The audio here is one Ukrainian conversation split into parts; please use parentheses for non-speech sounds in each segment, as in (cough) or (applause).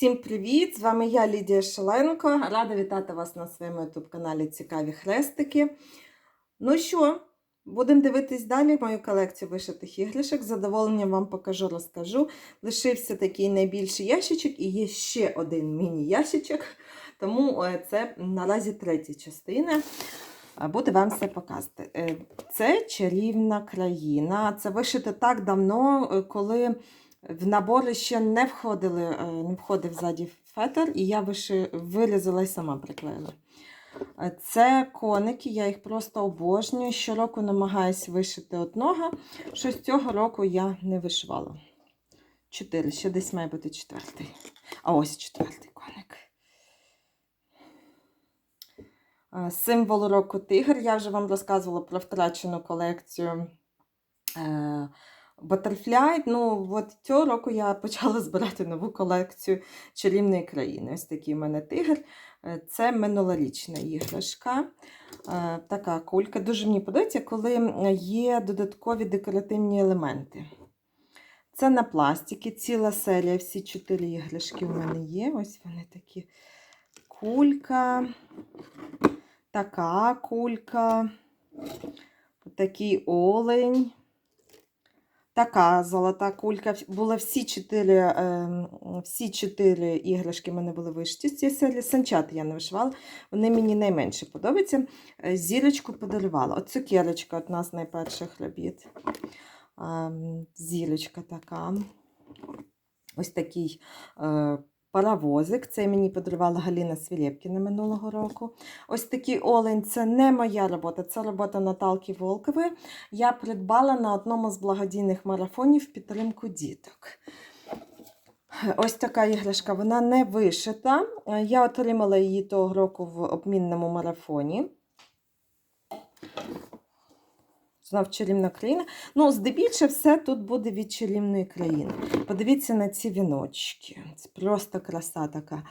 Всім привіт! З вами я Лідія Шаленко. Рада вітати вас на своєму ютуб-каналі Цікаві Хрестики. Ну що, будемо дивитись далі мою колекцію вишитих іграшок. З задоволенням вам покажу, розкажу. Лишився такий найбільший ящичок і є ще один міні-ящичок. Тому е, це наразі третя частина. Е, Буду вам все показувати. Е, Це чарівна країна. Це вишито так давно, коли в набори ще не входили, е, не входив ззаді фетр, і я вирізала і сама приклеїла. Е, Це коники, я їх просто обожнюю. Щороку намагаюся вишити одного. Щось цього року я не вишивала. Чотири, ще десь має бути четвертий. А ось четвертий коник. Е, Символ року тигр. Я вже вам розказувала про втрачену колекцію. Butterfly, ну от цього року я (laughs) почала збирати нову колекцію чарівної країни. Ось такий у мене тигр. Е, Це минулорічна іграшка. Е, Така кулька. Дуже мені подобається, коли є додаткові декоративні елементи. Це на пластики, ціла серія, всі чотири іграшки у мене є. Ось вони такі. Кулька, така кулька, такий олень. Така золота кулька. Були всі чотири, е, всі чотири іграшки в мене були вишиті з цієї серії. Санчат я не вишивала. Вони мені найменше подобаються. Е, Зірочку подарувала. От цукерочка одна з найперших робіт. Е, Зірочка така. Ось такий е, паровозик. Це мені подарувала Галіна Свілєпкіна минулого року. Ось такий олень це не моя робота, це робота Наталки Волкової. Я придбала на одному з благодійних марафонів підтримку діток. Ось така іграшка, вона не вишита. Я отримала її того року в обмінному марафоні. Знов чарівна країна. Ну, здебільше, все тут буде від чарівної країни. Подивіться на ці віночки. Це просто краса така.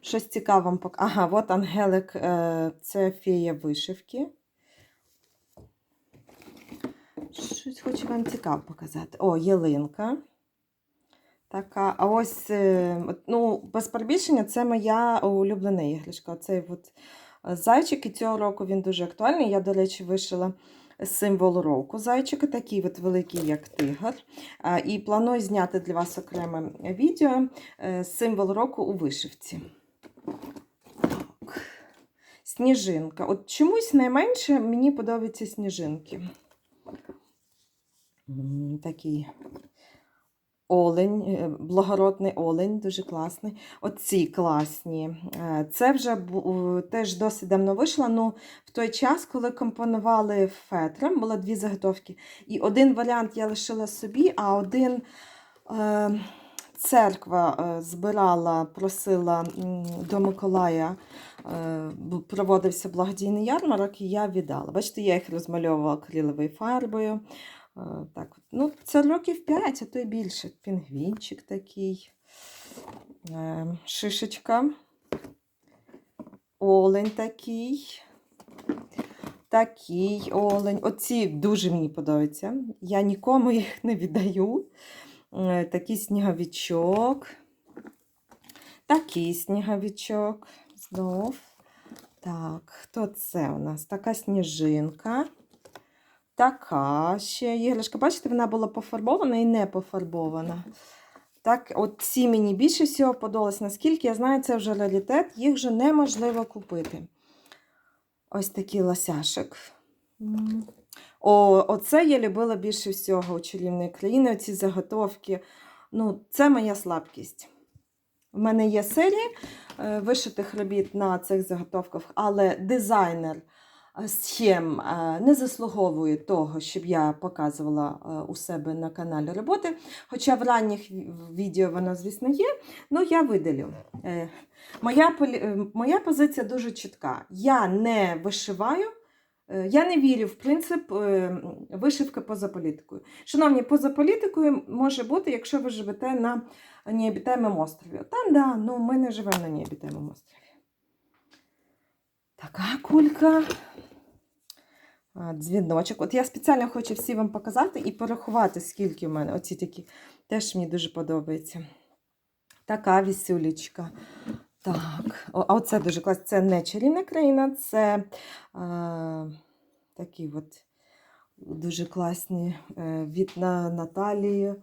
Щось цікаве вам пок... Ага, от Ангелик, е, це фея вишивки. Щось хочу вам цікаво показати. О, ялинка. Така, а ось, е, ну, без перебільшення, це моя улюблена іграшка. Оцей от е, зайчик, і цього року він дуже актуальний. Я, до речі, вишила символ року зайчика, такий от великий, як тигр. І планую зняти для вас окреме відео е, символ року у вишивці. Так. Сніжинка. От чомусь найменше мені подобаються сніжинки. Такий олень, е, благородний олень, дуже класний. Оці класні. Е, Це вже теж досить давно вийшло. Ну, в той час, коли компонували фетром, було дві заготовки. І один варіант я лишила собі, а один е, церква збирала, просила до Миколая. Проводився благодійний ярмарок, і я віддала. Бачите, я їх розмальовувала акриловою фарбою. Е, Так, ну, це років 5, а то й більше. Пінгвінчик такий, е, шишечка, олень такий, такий олень. Оці дуже мені подобаються. Я нікому їх не віддаю. Е, Такий сніговичок, такий сніговичок. Знов. Так, хто це у нас? Така сніжинка. Така ще іграшка. Бачите, вона була пофарбована і не пофарбована. Так, от ці мені більше всього подобалось. Наскільки я знаю, це вже раритет, їх вже неможливо купити. Ось такий лосяшик. О, оце я любила більше всього у чарівної країни. Оці заготовки. Ну, це моя слабкість. У мене є серія вишитих робіт на цих заготовках, але дизайнер схем е, не заслуговує того, щоб я показувала е, у себе на каналі роботи. Хоча в ранніх відео вона, звісно, є, але я видалю. Е, Моя, е, моя позиція дуже чітка. Я не вишиваю. е, Я не вірю в принцип е, вишивки поза політикою. Шановні, поза політикою може бути, якщо ви живете на необітаємому острові. Там, да, ну ми не живемо на необітаємому острові. Така кулька. Дзвіночок. От я спеціально хочу всі вам показати і порахувати, скільки в мене. Оці такі теж мені дуже подобаються. Така вісюлечка. Так, а оце дуже класно. Це не чарівна країна, це е, такі от дуже класні е, від на Наталії.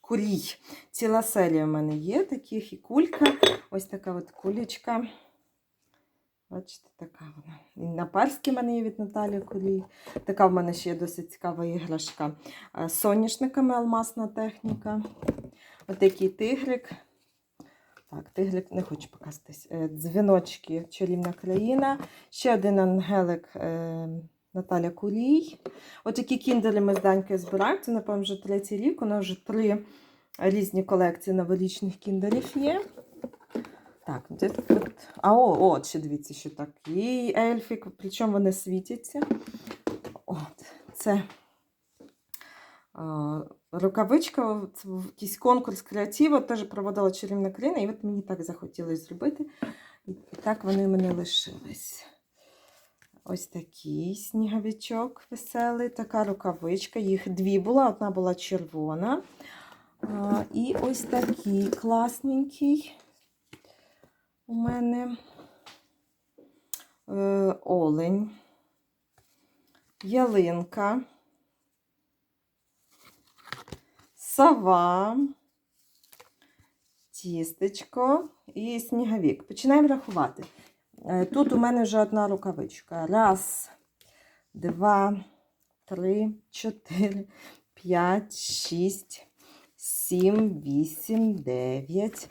Кулій. Ціла серія в мене є таких і кулька. Ось така от кулечка. Бачите, така вона. І на перській в мене є від Наталії Кулій. Така в мене ще є досить цікава іграшка. Е, З соняшниками алмазна техніка. Ось такий тигрик. Так, тигрик не хочу показатись. Е, Дзвіночки Чарівна країна. Ще один ангелик е, Наталя Кулій. От такі кіндери ми з Данькою збираємо. Це, напевно, вже третій рік. У нас вже три різні колекції новорічних кіндерів є. Так, де тут? А о, от ще дивіться, що такий ельфік, причому вони світяться. От, це а, рукавичка, це якийсь конкурс креативу, теж проводила чарівна країна, і от мені так захотілося зробити. І, так вони в мене лишились. Ось такий сніговичок веселий, така рукавичка. Їх дві була, одна була червона. А, і ось такий класненький у мене е, олень, ялинка, сова, тістечко і сніговик. Починаємо рахувати. Е, Тут у мене вже одна рукавичка. Раз, два, три, чотири, п'ять, шість, сім, вісім, дев'ять.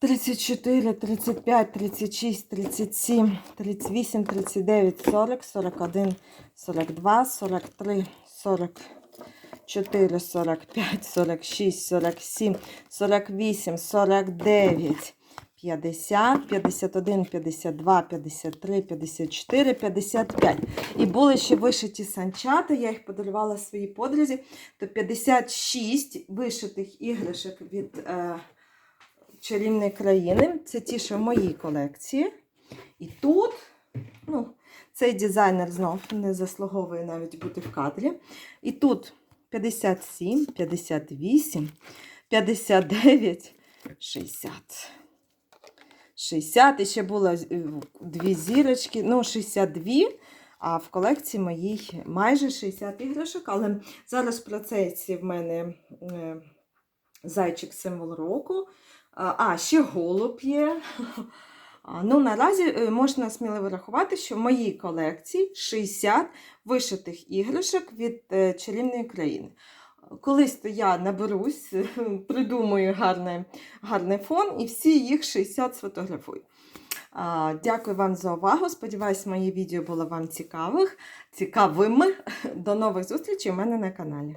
34, 35, 36, 37, 38, 39, 40, 41, 42, 43, 44, 45, 46, 47, 48, 49, 50, 51, 52, 53, 54, 55. І були ще вишиті санчата, я їх подарувала своїй подрузі, то 56 вишитих іграшок від е, чарівної країни. Це ті, що в моїй колекції. І тут, ну, цей дизайнер знов не заслуговує навіть бути в кадрі. І тут 57, 58, 59, 60. 60. І ще було е, дві зірочки, ну, 62. А в колекції моїй майже 60 іграшок. Але зараз в процесі в мене е, зайчик символ року. А, ще голуб є. Ну, наразі е, можна сміливо рахувати, що в моїй колекції 60 вишитих іграшок від е, чарівної країни. Колись то я наберусь, придумаю гарний, гарний фон і всі їх 60 сфотографую. Дякую вам за увагу. Сподіваюсь, моє відео було вам цікавих, цікавими. До нових зустрічей у мене на каналі.